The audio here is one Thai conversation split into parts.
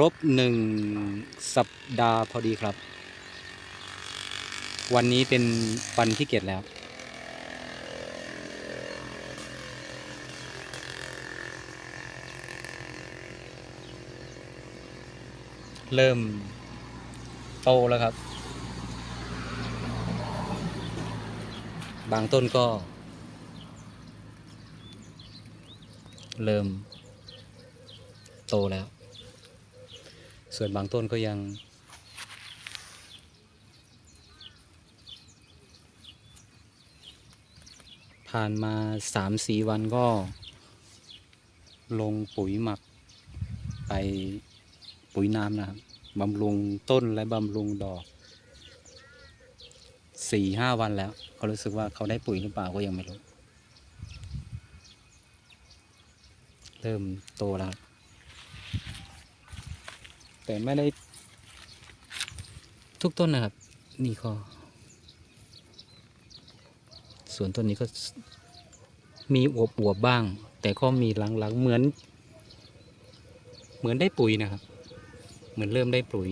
รบหนึ่งสัปดาห์พอดีครับ วันนี้เป็นวันที่เจ็ดแล้ว เริ่มโตแล้วครับ บางต้นก็ เริ่มโตแล้ว ส่วนบางต้นก็ยัง ผ่านมาสามสี่วันก็ ลงปุ๋ยหมักไปปุ๋ยน้ำนะครับบำรุงต้นและบำรุงดอกสี่ห้าวันแล้วเขารู้สึกว่าเขาได้ปุ๋ยหรือเปล่าก็ยังไม่รู้ เริ่มโตแล้ว แต่ไม่ได้ ทุกต้นนะครับ นี่ก็ส่วนต้นนี้ก็มีอวบอวบๆบ้าง แต่ก็มีหลังๆเหมือน เหมือนได้ปุ๋ยนะครับ เหมือนเริ่มได้ปุ๋ย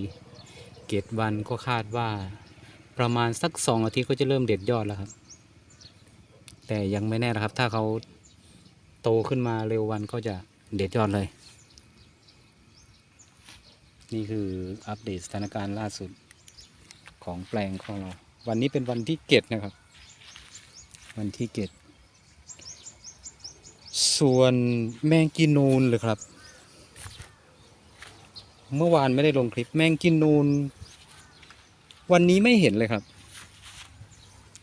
เกตวันก็คาดว่า ประมาณสักสองอาทิตย์ก็จะเริ่มเด็ดยอดแล้วครับ แต่ยังไม่แน่นะครับ ถ้าเขาโตขึ้นมาเร็ววันก็จะเด็ดยอดเลย นี่คืออัปเดตสถานการณ์ล่าสุดของแปลงของเรา วันนี้เป็นวันที่เกตนะครับ วันที่เกตส่วนแมงกินูนเลยครับ เมื่อวานไม่ได้ลงคลิปแมงกินูน วันนี้ไม่เห็นเลยครับ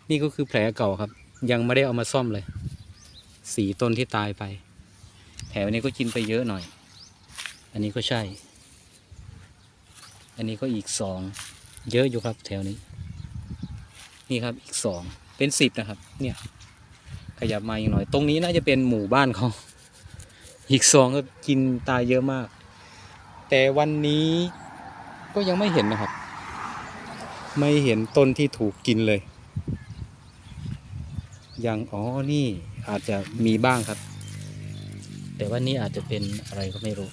นี่ก็คือแผลเก่าครับ ยังไม่ได้เอามาซ่อมเลยสีต้นที่ตายไปแถวนี้ก็กินไปเยอะหน่อย อันนี้ก็ใช่ อันนี้ก็อีกสองเยอะอยู่ครับแถวนี้ นี่ครับอีกสองเป็นสิบนะครับ เนี่ย ขยับมาอีกหน่อย ตรงนี้น่าจะเป็นหมู่บ้านเขาอีกสองก็กินตายเยอะมาก แต่วันนี้ก็ยังไม่เห็นนะครับ ไม่เห็นต้นที่ถูกกินเลย ยังอ๋อนี่อาจจะมีบ้างครับ แต่ว่านี่อาจจะเป็นอะไรก็ไม่รู้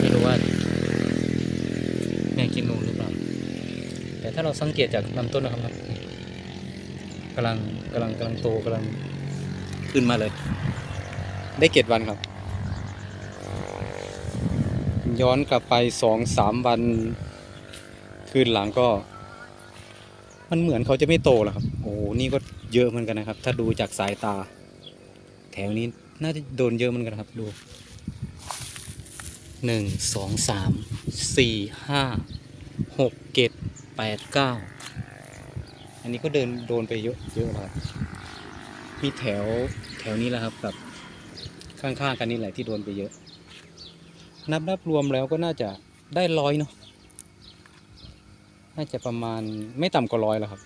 ไม่รู้ว่าแมงกินนูนหรือเปล่า แต่ ถ้าเราสังเกตจากลำต้นนะครับกำลังกำลังกำลังโตกำลังขึ้นมาเลย ได้เกตวันครับ ย้อนกลับไปสองสามวัน คืนหลังก็ มันเหมือนเขาจะไม่โตแล้วครับ โอ้โหนี่ก็เยอะเหมือนกันนะครับ ถ้าดูจากสายตา แถวนี้น่าจะโดนเยอะเหมือนกันครับดูหนึ่งสองสามสี่ห้าหกเจ็ด แปดเก้าอันนี้ก็เดินโดนไปเยอะเยอะแล้วครับมีแถวแถวนี้แหละครับกับข้างๆกันนี่แหละที่โดนไปเยอะ นับนับรวมแล้วก็น่าจะได้ร้อยเนาะน่าจะประมาณไม่ต่ำกว่าร้อยแล้วครับ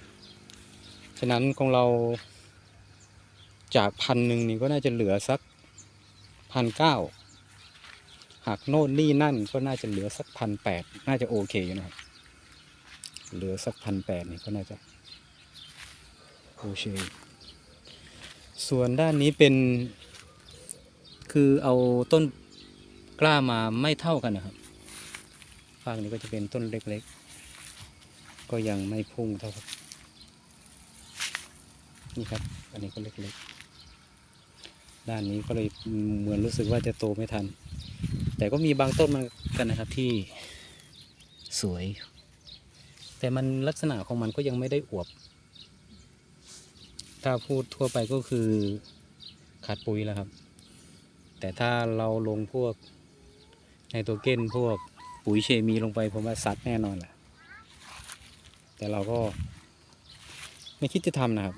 ฉะนั้นของเราจากพันหนึ่งนี่ก็น่าจะเหลือสักพันเก้าหักโน่นนี่นั่นก็น่าจะเหลือสักพันแปดน่าจะโอเคอยู่นะครับ เหลือสักพันแปดนี่ก็น่าจะโอเคส่วนด้านนี้เป็น คือเอาต้นกล้ามาไม่เท่ากันนะครับฝั่งนี้ก็จะเป็นต้นเล็กๆ ก็ยังไม่พุ่งเท่าครับนี่ครับ อันนี้ก็เล็กๆ ด้านนี้ก็เลยเหมือนรู้สึกว่าจะโตไม่ทัน แต่ก็มีบางต้นมันกันนะครับที่สวย แต่มันลักษณะของมันก็ยังไม่ได้อวบ ถ้าพูดทั่วไปก็คือขาดปุ๋ยแล้วครับ แต่ถ้าเราลงพวกไนโตรเจนพวกปุ๋ยเคมีลงไปผมว่าซัดแน่นอนแหละแต่เราก็ไม่คิดจะทำนะครับ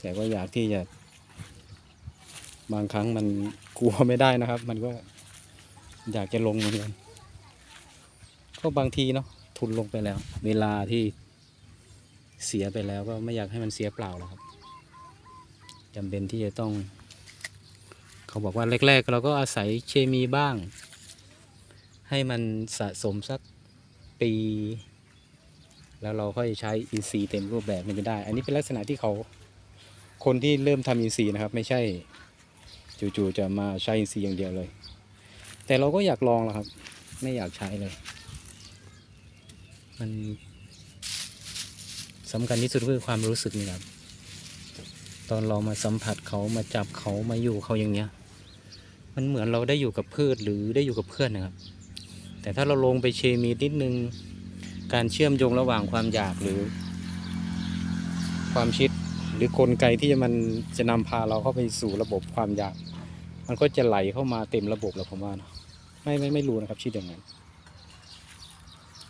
แต่ก็อยากที่จะบางครั้งมันกลัวไม่ได้นะครับ มันก็อยากจะลงเหมือนกัน ก็บางทีเนาะทุนลงไปแล้ว เวลาที่เสียไปแล้วก็ไม่อยากให้มันเสียเปล่าหรอกครับจำเป็นที่จะต้อง เขาบอกว่าแรก ๆ เราก็อาศัยเคมีบ้าง ให้มันสะสมสักปี แล้วเราค่อยใช้อินทรีย์เต็มรูปแบบมันจะได้ อันนี้เป็นลักษณะที่เขาคนที่เริ่มทำอินทรีย์นะครับ ไม่ใช่จู่ๆจะมาใช้อินทรีย์อย่างเดียวเลย แต่เราก็อยากลองแล้วครับ ไม่อยากใช้เลย มันสำคัญที่สุดคือความรู้สึกนี่ครับ ตอนเรามาสัมผัสเขามาจับเขามาอยู่เขาอย่างเนี้ย มันเหมือนเราได้อยู่กับพืชหรือได้อยู่กับเพื่อนนะครับ แต่ถ้าเราลงไปเคมีนิดนึง การเชื่อมโยงระหว่างความอยากหรือ ความคิดหรือกลไกที่มันจะนำพาเราเข้าไปสู่ระบบความอยาก มันก็จะไหลเข้ามาเต็มระบบแล้วผมว่านะไม่ไม่ไม่รู้นะครับคิดอย่างนั้น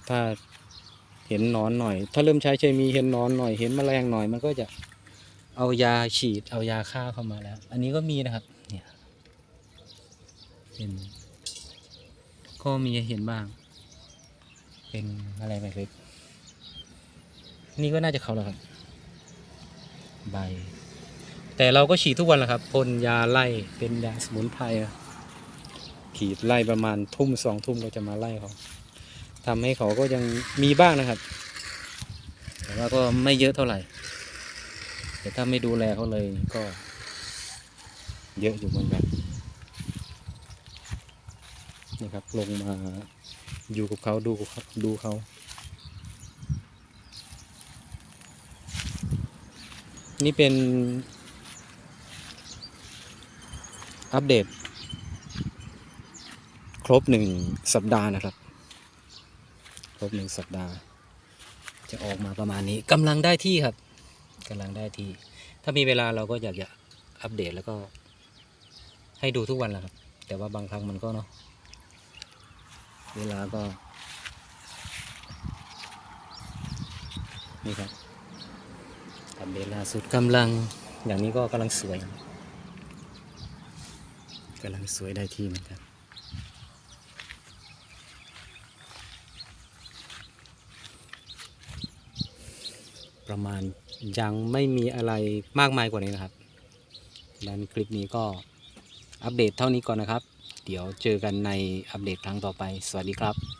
ถ้า เห็นนอนหน่อย ถ้าเริ่มใช้เคมีเห็นนอนหน่อย เห็นแมลงหน่อย มันก็จะเอายาฉีดเอายาฆ่าเข้ามาแล้ว อันนี้ก็มีนะครับ เนี่ยเห็นก็มีเห็นบ้าง เป็นอะไรแบบเล็กนี่ก็น่าจะเขาแล้วครับ ใบ แต่เราก็ฉีดทุกวันแหละครับพ่นยาไล่เป็นยาสมุนไพรขีดไล่ประมาณทุ่มสองทุ่มเราจะมาไล่เขา ทำให้เขาก็ยังมีบ้างนะครับ แต่ว่าก็ไม่เยอะเท่าไหร่ แต่ถ้าไม่ดูแลเขาเลยก็ เยอะอยู่เหมือนกันนี่ครับลงมาอยู่กับเขาดูกับเขาดูเขานี่เป็น อัปเดต ครบหนึ่งสัปดาห์นะครับ ครบหนึ่งสัปดาห์ จะออกมาประมาณนี้กำลังได้ที่ครับกำลังได้ที่ ถ้ามีเวลาเราก็อยากจะอัปเดตแล้วก็ ให้ดูทุกวันแหละครับ แต่ว่าบางครั้งมันก็เนาะเวลาก็ นี่ครับอัปเดตล่าสุดกำลังอย่างนี้ก็กำลังสวยกำลังสวยได้ที่เหมือนกัน ประมาณยังไม่มีอะไรมากมายกว่านี้นะครับดังนั้นคลิปนี้ก็อัปเดตเท่านี้ก่อนนะครับ เดี๋ยวเจอกันในอัปเดตครั้งต่อไป สวัสดีครับ